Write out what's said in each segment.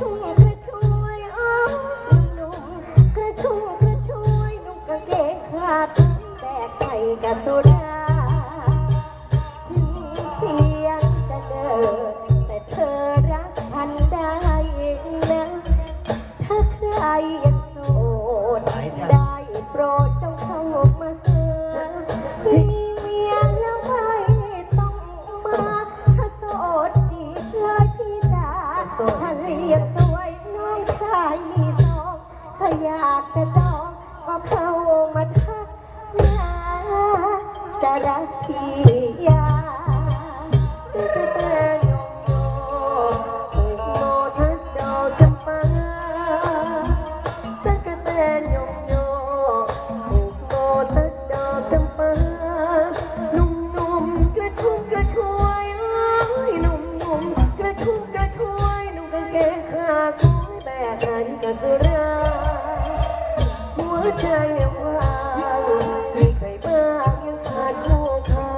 ครอบ ยงสวยน้องชายมีสองถ้าอยากจะจองก็เข้ามาทักนะจะรักพี่ยา สุราหัวใจยังว่างมีใครบ้างยังขาดคู่ค้า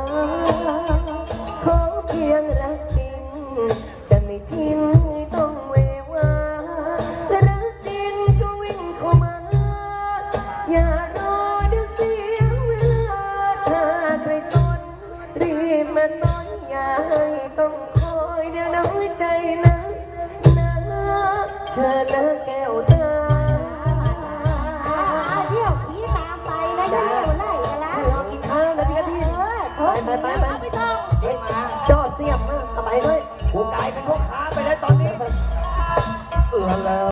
ขอเพียงรักจริงจะไม่ทิ้งให้ต้องเววารักจริงก็วิ่งเข้ามา อย่ารอเดี๋ยวเสียเวลาถ้าใครสนรีบมาสอนอย่าให้ต้อง เชิญนะแก้วตาเดี๋ยวพี่ตามไปนะอย่าเร็วไล่กันละรอกินข้าวนะพี่กะทิเออไปไปไปไปเอาไปส่งเฮ้ยมาจอดเสียบมากเอาไปด้วยกูกลายเป็นพ่อค้าไปแล้วตอนนี้แล้ว